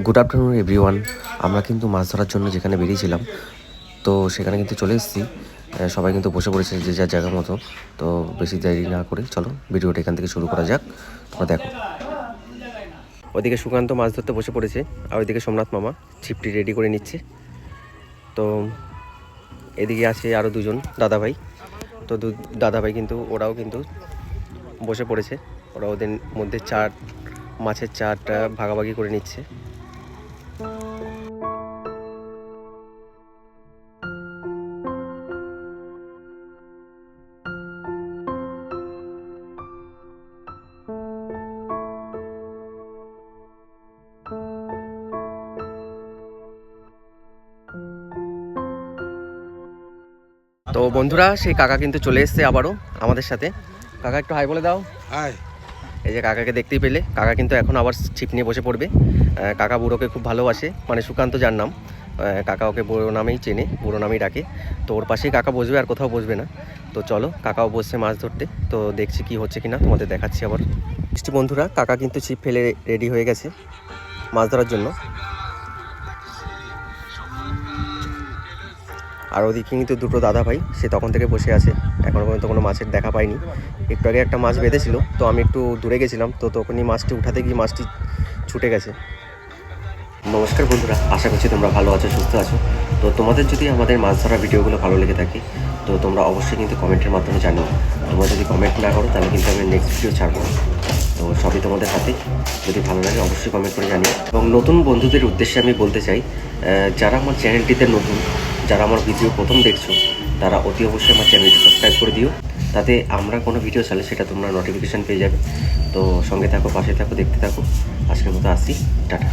Good afternoon everyone আমরা কিন্তু মাছ ধরার জন্য যেখানে বেরিয়েছিলাম, তো সেখানে কিন্তু চলে এসেছি। সবাই কিন্তু বসে পড়েছে যে যার জায়গা মতো, তো বেশি দেরি না করে চলো ভিডিওটা এখান থেকে শুরু করা যাক। তোমরা দেখো। ওইদিকে সুকান্ত মাছ ধরতে বসে পড়েছে, আর ওইদিকে সোমনাথ মামা ছিপটি রেডি করে নিচ্ছে। তো এদিকে আছে আরও দুজন দাদাভাই। তো দু দাদাভাই কিন্তু, ওরাও কিন্তু বসে পড়েছে। ওরা ওদের মধ্যে চার, মাছের চারটা ভাগাভাগি করে নিচ্ছে। তো বন্ধুরা সেই কাকা কিন্তু চলে এসছে আবারও আমাদের সাথে। কাকা একটু হাই বলে দাও। হাই এই যে কাকাকে দেখতেই পেলে। কাকা কিন্তু এখন আবার ছিপ নিয়ে বসে পড়বে। কাকা বুড়োকে খুব ভালোবাসে। মানে সুকান্ত যার নাম। কাকা ওকে বুড়ো নামেই চেনে বুড়ো নামেই ডাকে। তো ওর পাশেই কাকা বসবে আর কোথাও বসবে না। তো চলো কাকাও বসছে মাছ ধরতে। তো দেখছি কি হচ্ছে কিনা তোমাদের দেখাচ্ছি আবার। বন্ধুরা কাকা কিন্তু ছিপ ফেলে রেডি হয়ে গেছে মাছ ধরার জন্য। আর ওদিকে কিন্তু দুটো দাদা ভাই, সে তখন থেকে বসে আছে। এখনও পর্যন্ত কোনো মাছের দেখা পাইনি। একটু আগে একটা মাছ বেঁধেছিল, তো আমি একটু দূরে গেছিলাম, তো তখনই মাছটি উঠাতে গিয়ে মাছটি ছুটে গেছে। নমস্কার বন্ধুরা, আশা করছি তোমরা ভালো আছো, সুস্থ আছো। তো তোমাদের যদি আমাদের মাছ ধরা ভিডিওগুলো ভালো লেগে থাকে, তো তোমরা অবশ্যই কিন্তু কমেন্টের মাধ্যমে জানো তোমরা যদি কমেন্ট না করো, তাহলে কিন্তু আমি নেক্সট ভিডিও ছাড়বো তো সবই তোমাদের হাতে। যদি ভালো লাগে, অবশ্যই কমেন্ট করে জানিও। এবং নতুন বন্ধুদের উদ্দেশ্যে আমি বলতে চাই যারা আমার চ্যানেলটিতে নতুন যারা আমার ভিডিও প্রথম দেখছ, তারা অতি অবশ্যই আমার চ্যানেলটি সাবস্ক্রাইব করে দিও। তাতে আমরা কোনো ভিডিও চালে সেটা তোমরা নোটিফিকেশান পেয়ে যাবে। তো সঙ্গে থাকো, পাশে থাকো, দেখতে থাকো। আজকের মতো আসি, টাটা।